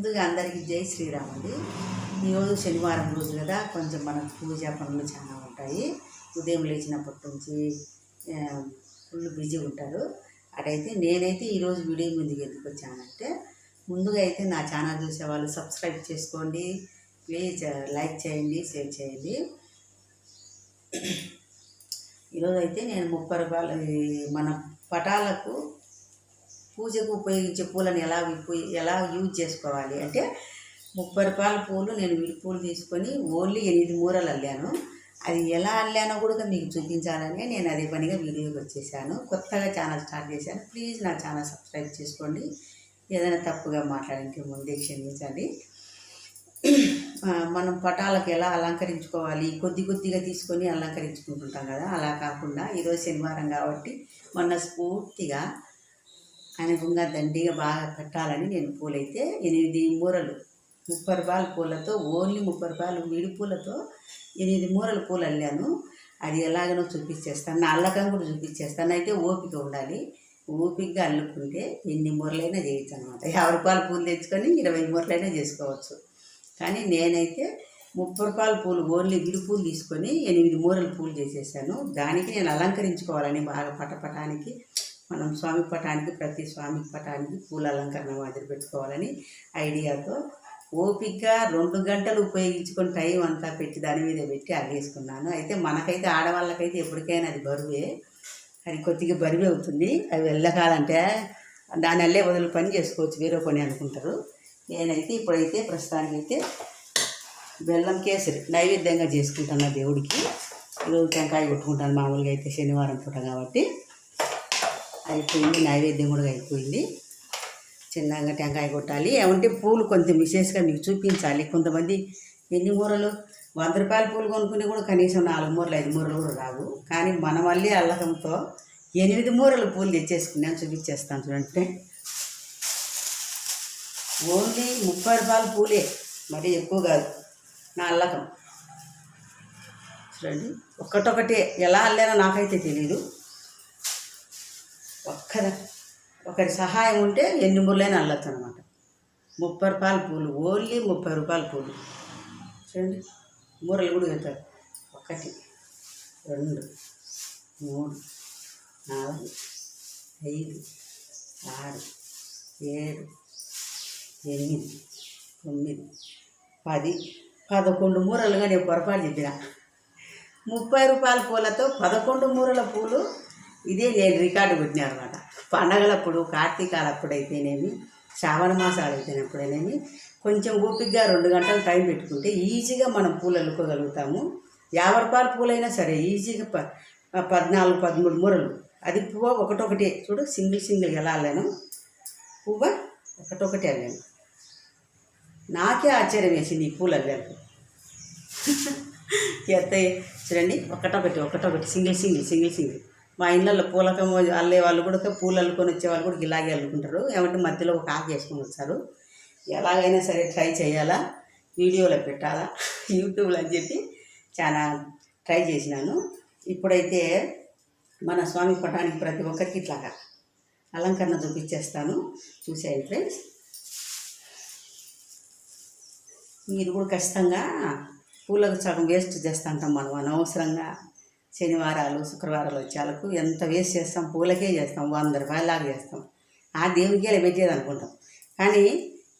ముందుగా అందరికీ జై శ్రీరామ్ అండి. ఈరోజు శనివారం రోజు కదా కొంచెం మన పూజ పనులు చాలా ఉంటాయి. ఉదయం లేచినప్పటి నుంచి ఫుల్ బిజీ ఉంటారు. అటైతే నేనైతే ఈరోజు వీడియో ముందుకు ఎందుకు వచ్చానంటే ముందుగా అయితే నా ఛానల్ చూసే వాళ్ళు సబ్స్క్రైబ్ చేసుకోండి. ప్లీజ్ లైక్ చేయండి షేర్ చేయండి. ఈరోజు అయితే నేను ముప్పై రూపాయలు ఈ మన పటాలకు పూజకు ఉపయోగించే పూలను ఎలా ఎలా యూజ్ చేసుకోవాలి అంటే ముప్పై రూపాయల పూలు నేను విడి పూలు తీసుకొని ఓన్లీ ఎనిమిది మూరలు అల్లాను. అది ఎలా అల్లానో కూడా మీకు చూపించాలని నేను అదే పనిగా వీడియోకి వచ్చేసాను. కొత్తగా ఛానల్ స్టార్ట్ చేశాను. ప్లీజ్ నా ఛానల్ సబ్స్క్రైబ్ చేసుకోండి. ఏదైనా తప్పుగా మాట్లాడింటే ముందే క్షమించండి. మనం పటాలకు ఎలా అలంకరించుకోవాలి? కొద్ది కొద్దిగా తీసుకొని అలంకరించుకుంటుంటాం కదా. అలా కాకుండా ఈరోజు శనివారం కాబట్టి మొన్న స్ఫూర్తిగా అనుగుణంగా దండిగా బాగా కట్టాలని నేను పూలైతే ఎనిమిది మూరలు. ముప్పై రూపాయల పూలతో ఓన్లీ ముప్పై రూపాయలు విడి పూలతో ఎనిమిది మూరల పూలు అల్లాను. అది ఎలాగనో చూపించేస్తాను. నా అల్లకం కూడా చూపించేస్తాను. అయితే ఓపిక ఉండాలి. ఓపికగా అల్లుకుంటే ఎన్ని మూరలైనా చేయొచ్చు అనమాట యాభై రూపాయల పూలు తెచ్చుకొని ఇరవై మూరలైనా చేసుకోవచ్చు. కానీ నేనైతే ముప్పై రూపాయల పూలు ఓన్లీ విడి పూలు తీసుకొని ఎనిమిది మూరల పూలు చేసేసాను. దానికి నేను అలంకరించుకోవాలని బాగా పటపటానికి మనం స్వామి పటానికి ప్రతి స్వామి పటానికి పూల అలంకరణ మాదిరి పెట్టుకోవాలని ఐడియాతో ఓపికగా రెండు గంటలు ఉపయోగించుకొని టైం అంతా పెట్టి దాని మీద పెట్టి అల్లేసుకున్నాను అయితే మనకైతే ఆడవాళ్ళకైతే ఎప్పటికైనా అది బరువే. అది కొద్దిగా బరువే అవుతుంది. అవి వెళ్ళకాలంటే దాని అల్లే వదిలి పని చేసుకోవచ్చు. వేరే పని అనుకుంటారు. నేనైతే ఇప్పుడైతే ప్రస్తుతానికి అయితే బెల్లం కేసరి నైవేద్యంగా చేసుకుంటాను దేవుడికి. ఈరోజు టెంకాయ కొట్టుకుంటాను. మామూలుగా అయితే శనివారం పూట కాబట్టి. అయిపోయింది నైవేద్యం కూడా అయిపోయింది. చిన్నగా టెంకాయ కొట్టాలి. ఏమంటే పూలు కొంచెం విశేషంగా మీకు చూపించాలి. కొంతమంది ఎన్ని మూరలు? వంద రూపాయల పూలు కొనుక్కుని కూడా కనీసం నాలుగు మూరలు ఐదు మూరలు కూడా రావు. కానీ మన మళ్ళీ అల్లకంతో ఎనిమిది మూరలు పూలు తెచ్చేసుకున్నాను చూపించేస్తాను చూడంటే ఓన్లీ ముప్పై రూపాయల పూలే మరి ఎక్కువ కాదు. నా అల్లకం చూడండి ఒక్కటొకటే ఎలా అల్లానో నాకైతే తెలియదు కదా ఒకరి సహాయం ఉంటే ఎన్ని మూరలైనా అల్లొచ్చు అనమాట ముప్పై రూపాయల పూలు ఓన్లీ ముప్పై రూపాయల పూలు. చూడండి మూరలు కూడా వెళ్తారు ఒకటి రెండు మూడు నాలుగు ఐదు ఆరు ఏడు ఎనిమిది తొమ్మిది పది పదకొండు మూరలుగా నేను పొరపాటు చెప్పిన. ముప్పై రూపాయల పూలతో పదకొండు మూరల పూలు ఇదే నేను రికార్డు పెట్టినా అనమాట. పండగలప్పుడు కార్తీకాలప్పుడు అయితేనేమి శ్రావణ మాసాలు అయితేనప్పుడైనేమి కొంచెం ఓపికగా రెండు గంటలు టైం పెట్టుకుంటే ఈజీగా మనం పూలు అల్లుకోగలుగుతాము యాభై రూపాయల పూలైనా సరే ఈజీగా ప పద్నాలుగు పదమూడు మూరలు. అది పువ్వు ఒకటొకటే. చూడు సింగిల్ సింగిల్ ఎలా అల్లాను. పువ్వు ఒకటొకటి అల్లాను. నాకే ఆశ్చర్యం వేసింది ఈ పూలు అల్లాను ఎత్త చూడండి ఒకటొకటి ఒకటొకటి సింగిల్ సింగిల్ సింగిల్ సింగిల్. మా ఇళ్ళల్లో పూలకం అల్లే వాళ్ళు కూడా పూలు అల్లుకొని వచ్చేవాళ్ళు కూడా ఇలాగే అల్లుకుంటారు. ఏమంటే మధ్యలో ఒక ఆకు వేసుకొని వస్తారు. ఎలాగైనా సరే ట్రై చేయాలా? వీడియోలో పెట్టాలా? యూట్యూబ్లో అని చెప్పి చాలా ట్రై చేసినాను. ఇప్పుడైతే మన స్వామి పటానికి ప్రతి ఒక్కరికి ఇట్లాగా అలంకరణ చూపించేస్తాను. చూసేయండి ఫ్రెండ్స్? మీరు కూడా ఖచ్చితంగా పూలకు సగం వేస్ట్ చేస్తుంటాం మనం అనవసరంగా. శనివారాలు శుక్రవారాలు వచ్చేలకు ఎంత వేస్ట్ చేస్తాం పూలకే చేస్తాం వంద రూపాయలాగా చేస్తాం. ఆ దేవుడికే పెట్టేది అనుకుంటాం. కానీ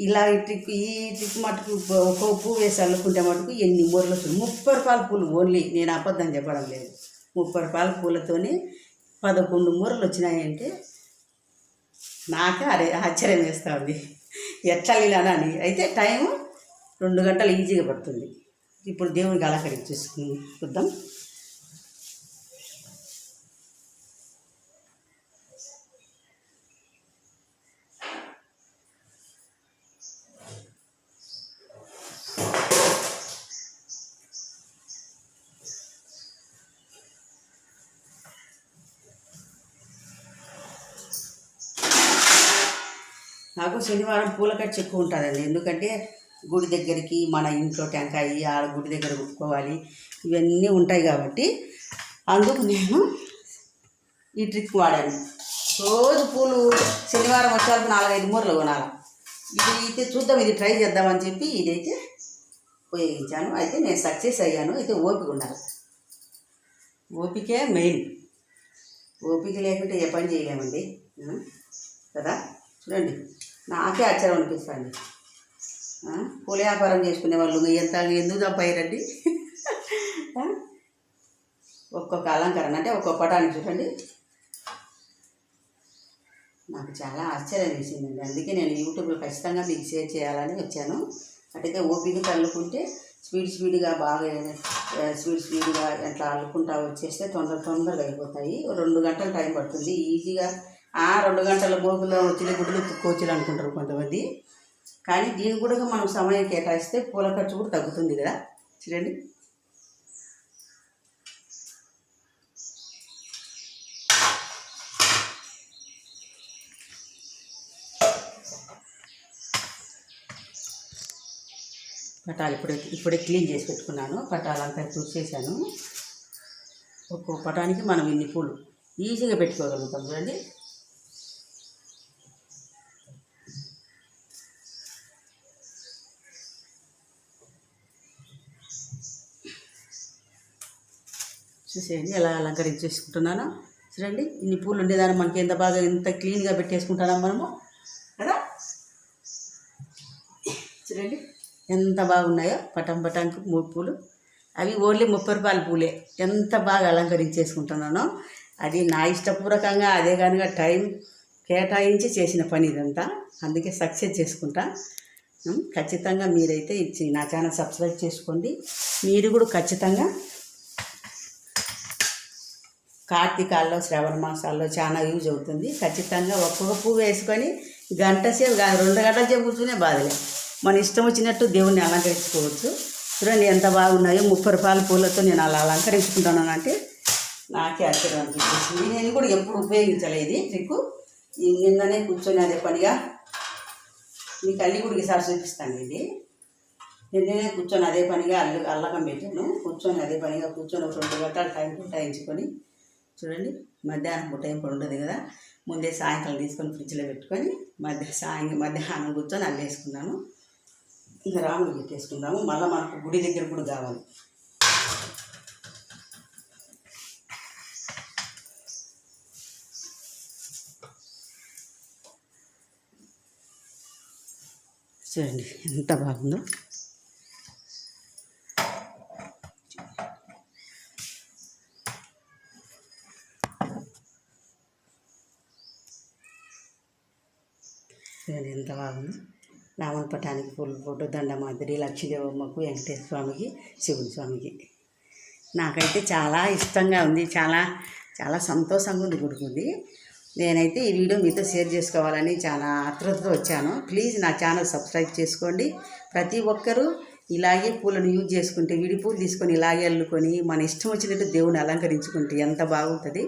ఇలా ఈ ట్రిక్ ఈ ట్రిక్ మటుకు ఒక్కో పువ్వు వేసి అల్లుకుంటే మటుకు ఎన్ని మూరలు వస్తుంది? ముప్పై రూపాయల పూలు ఓన్లీ నేను అబద్ధం చెప్పడం లేదు. ముప్పై రూపాయల పూలతోనే పదకొండు మూరలు వచ్చినాయంటే నాకే అరే ఆశ్చర్యం వేస్తూ ఉంది. ఎట్లా ఇలానా అని అయితే టైం రెండు గంటలు ఈజీగా పడుతుంది. ఇప్పుడు దేవునికి చూసుకుని చూద్దాం నాకు శనివారం పూల ఖర్చు ఎక్కువ ఉంటుందండి. ఎందుకంటే గుడి దగ్గరికి మన ఇంట్లో టెంకాయ ఆడ గుడి దగ్గర కుట్టుకోవాలి ఇవన్నీ ఉంటాయి కాబట్టి అందుకు నేను ఈ ట్రిక్ వాడాను. రోజు పూలు శనివారం వచ్చేవరకు నాలుగైదు మూరలు కొనాలి. ఇది అయితే చూద్దాం ఇది ట్రై చేద్దామని చెప్పి ఇదైతే ఉపయోగించాను. అయితే నేను సక్సెస్ అయ్యాను. అయితే ఓపిక ఉండాలి. ఓపికే మెయిన్. ఓపిక లేకుంటే ఏ పని చేయలేమండి. కదా? చూడండి. నాకే ఆశ్చర్యం అనిపిస్తుంది. పూల వ్యాపారం చేసుకునే వాళ్ళు ఎంత ఎందుకు తప్పాయిరండి ఒక్కొక్క అలంకరణ అంటే ఒక్కొక్క పటానికి చూడండి. నాకు చాలా ఆశ్చర్యం వేసిందండి. అందుకే నేను యూట్యూబ్లో ఖచ్చితంగా మీకు షేర్ చేయాలని వచ్చాను. అటైతే ఓపిక తల్లుకుంటే స్పీడ్ స్పీడ్గా బాగా స్వీట్ స్పీడ్ స్పీడ్గా ఎట్లా అల్లుకుంటా వచ్చేస్తే తొందర తొందరగా అయిపోతాయి. రెండు గంటలు టైం పడుతుంది. ఈజీగా రెండు గంటల మోగులో వచ్చిన గుడ్లు కోచులు అనుకుంటారు కొంతమంది. కానీ దీనికి కూడా మనం సమయం కేటాయిస్తే పూల ఖర్చు కూడా తగ్గుతుంది కదా. చూడండి. పటాలు ఇప్పుడే ఇప్పుడే క్లీన్ చేసి పెట్టుకున్నాను. పటాలంతా చూసేసాను ఒక్కో పటానికి మనం ఇన్ని పూలు ఈజీగా పెట్టుకోగలుగుతాం. చూడండి. చూసేయండి ఎలా అలంకరించేసుకుంటున్నాను చూడండి ఇన్ని పూలు ఉండేదాన్ని మనకి ఎంత బాగా ఎంత క్లీన్గా పెట్టేసుకుంటున్నాం మనము. కదా? చూడండి ఎంత బాగున్నాయో పటం పటానికి మూడు పూలు. అవి ఓన్లీ ముప్పై రూపాయల పూలే. ఎంత బాగా అలంకరించేసుకుంటున్నానో అది నా ఇష్టపూర్వకంగా అదే కనుక టైం కేటాయించి చేసిన పని ఇదంతా. అందుకే సక్సెస్ చేసుకుంటా. ఖచ్చితంగా మీరైతే ఇచ్చి నా ఛానల్ సబ్స్క్రైబ్ చేసుకోండి. మీరు కూడా ఖచ్చితంగా కార్తీకాల్లో శ్రావణ మాసాల్లో చాలా యూజ్ అవుతుంది. ఖచ్చితంగా ఒక్కొక్క పువ్వు వేసుకొని గంట సేపు కాదు రెండు గంటల సేపు కూర్చునే బాధలే. మన ఇష్టం వచ్చినట్టు దేవుణ్ణి అలంకరించుకోవచ్చు. చూడండి ఎంత బాగున్నాయో. ముప్పై రూపాయల పూలతో నేను అలా అలంకరించుకుంటున్నాను అంటే నాకే ఆశ్చర్యం అనిపించింది నేను కూడా ఎప్పుడు ఉపయోగించలేదు ట్రిక్ నిన్ననే కూర్చొని అదే పనిగా మీకు అల్లి కూడా ఈసారి చూపిస్తాను ఇది. నిన్ననే కూర్చొని అదే పనిగా అల్లు అల్లకం పెట్టాను. కూర్చొని అదే పనిగా కూర్చొని ఒక రెండు గంటలు టైం కేటాయించుకొని చూడండి మధ్యాహ్నం పూట ఏం పడి ఉండదు కదా. ముందే సాయంకాలం తీసుకొని ఫ్రిడ్జ్లో పెట్టుకొని మధ్య సాయం మధ్యాహ్నం కూర్చొని అల్లేసుకున్నాను ఇంకా రాముడు పెట్టేసుకుందాము. మళ్ళీ మనకు గుడి దగ్గర కూడా కావాలి. చూడండి ఎంత బాగుందో. చూడండి ఎంత బాగుంది. రావణ పటానికి పూల ఫోటో దండమాదిరి లక్ష్మీదేవమ్మకు వెంకటేశ్వర స్వామికి శివుని స్వామికి. నాకైతే చాలా ఇష్టంగా ఉంది చాలా చాలా సంతోషంగా ఉంది గుడుకుంది. నేనైతే ఈ వీడియో మీతో షేర్ చేసుకోవాలని చాలా ఆతృతతో వచ్చాను. ప్లీజ్ నా ఛానల్ సబ్స్క్రైబ్ చేసుకోండి. ప్రతి ఒక్కరూ ఇలాగే పూలను యూజ్ చేసుకుంటే విడి పూలు తీసుకొని ఇలాగే అల్లుకొని మన ఇష్టం వచ్చినట్టు దేవుని అలంకరించుకుంటే ఎంత బాగుంటుంది.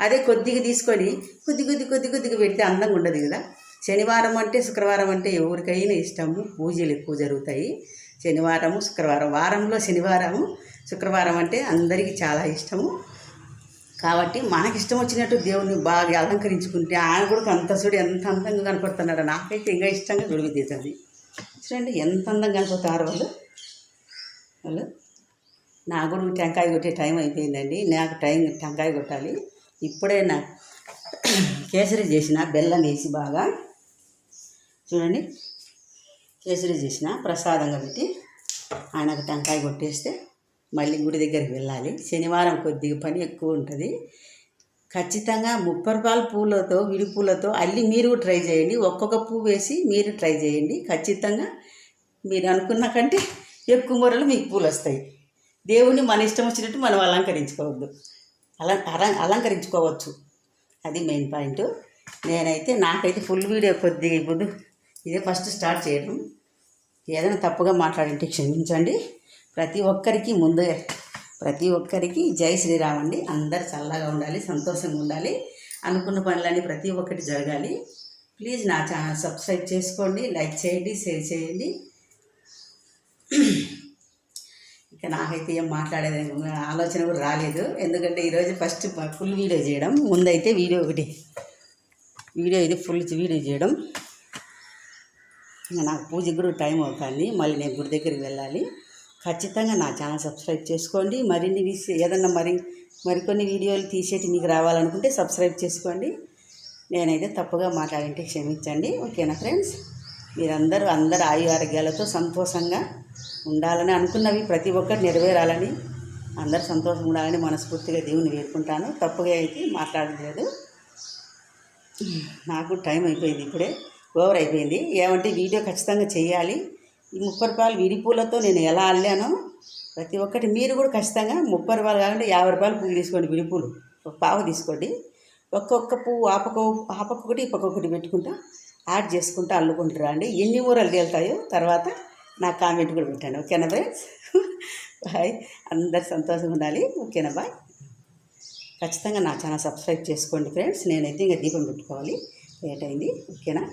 అదే కొద్దిగా తీసుకొని కొద్ది కొద్ది కొద్ది కొద్దిగా పెడితే అందంగా ఉండదు కదా. శనివారం అంటే శుక్రవారం అంటే ఎవరికైనా ఇష్టము. పూజలు ఎక్కువ జరుగుతాయి. శనివారము శుక్రవారం. వారంలో శనివారము శుక్రవారం అంటే అందరికీ చాలా ఇష్టము. కాబట్టి మనకి ఇష్టం వచ్చినట్టు దేవుణ్ణి బాగా అలంకరించుకుంటే ఆయన కూడా అంత చూడు ఎంత అందంగా కనపడుతున్నాడు నాకైతే ఇంకా ఇష్టంగా దొరుకుతుంది చూడండి ఎంత అందంగా కనపడతారు వాళ్ళు. వాళ్ళు నా కూడా టెంకాయ కొట్టే టైం అయిపోయిందండి. నాకు టైం టెంకాయ కొట్టాలి. ఇప్పుడే నా కేసరి చేసిన బెల్లం వేసి బాగా చూడండి. కేసరి చేసిన ప్రసాదంగా పెట్టి ఆయనకు టెంకాయ కొట్టేస్తే మళ్ళీ గుడి దగ్గరికి వెళ్ళాలి. శనివారం కొద్దిగా పని ఎక్కువ ఉంటుంది. ఖచ్చితంగా ముప్పై రూపాయల పూలతో విడి పూలతో అల్లి మీరు ట్రై చేయండి. ఒక్కొక్క పువ్వు వేసి మీరు ట్రై చేయండి. ఖచ్చితంగా మీరు అనుకున్న కంటే ఎక్కువ మొరలు మీకు పూలు వస్తాయి. దేవుని మన ఇష్టం వచ్చినట్టు మనం అలంకరించుకోవద్దు. అలం అలం- అలంకరించుకోవచ్చు. అది మెయిన్ పాయింట్. నేనైతే నాకైతే ఫుల్ వీడియో కొద్దిగా ఇప్పుడు ఇదే ఫస్ట్ స్టార్ట్ చేయడం. ఏదైనా తప్పుగా మాట్లాడింటే క్షమించండి. ప్రతి ఒక్కరికి ముందే ప్రతి ఒక్కరికి జై శ్రీరామ్ అండి. అందరు చల్లగా ఉండాలి సంతోషంగా ఉండాలి. అనుకున్న పనులన్నీ ప్రతి ఒక్కటి జరగాలి. ప్లీజ్ నా ఛానల్ సబ్స్క్రైబ్ చేసుకోండి లైక్ చేయండి షేర్ చేయండి. ఇక నాకైతే ఏం మాట్లాడేది ఆలోచన కూడా రాలేదు. ఎందుకంటే ఈరోజు ఫస్ట్ ఫుల్ వీడియో చేయడం. ముందైతే వీడియో ఒకటి. వీడియో ఇది ఫుల్ వీడియో చేయడం. ఇంకా నాకు పూజకి కూడా టైం అవుతుంది. మళ్ళీ నేను గుడి దగ్గరికి వెళ్ళాలి. ఖచ్చితంగా నా ఛానల్ సబ్స్క్రైబ్ చేసుకోండి. మరిన్ని విష ఏదన్నా మరి మరికొన్ని వీడియోలు తీసేటి మీకు రావాలనుకుంటే సబ్స్క్రైబ్ చేసుకోండి. నేనైతే తప్పుగా మాట్లాడింటే క్షమించండి. ఓకేనా ఫ్రెండ్స్? మీరందరూ అందరు ఆయు ఆరోగ్యాలతో సంతోషంగా ఉండాలని అనుకున్నవి ప్రతి ఒక్కరు నెరవేరాలని అందరు సంతోషంగా ఉండాలని మనస్ఫూర్తిగా దేవుని వేడుకుంటాను. తప్పుగా అయితే మాట్లాడలేదు. నాకు టైం అయిపోయింది ఇప్పుడే. ఓవర్ అయిపోయింది. ఏమంటే వీడియో ఖచ్చితంగా చేయాలి. ఈ ముప్పై రూపాయలు విడిపూలతో నేను ఎలా అల్లానో ప్రతి ఒక్కటి మీరు కూడా ఖచ్చితంగా ముప్పై రూపాయలు కాకుండా యాభై రూపాయలు పువ్వు తీసుకోండి విడిపూలు ఒక పావు తీసుకోండి. ఒక్కొక్క పువ్వు ఆపక ఆపకొకటి ఇప్పకొకటి పెట్టుకుంటా యాడ్ చేసుకుంటా అల్లుకుంటారా అండి ఎన్ని ఊరలు తేలుతాయో తర్వాత నా కామెంట్ కూడా పెట్టండి. ఓకేనా బాయ్? బాయ్. అందరు సంతోషంగా ఉండాలి. ఓకేనా బాయ్? ఖచ్చితంగా నా ఛానల్ సబ్స్క్రైబ్ చేసుకోండి ఫ్రెండ్స్. నేనైతే ఇంకా దీపం పెట్టుకోవాలి. లేట్ అయింది. ఓకేనా?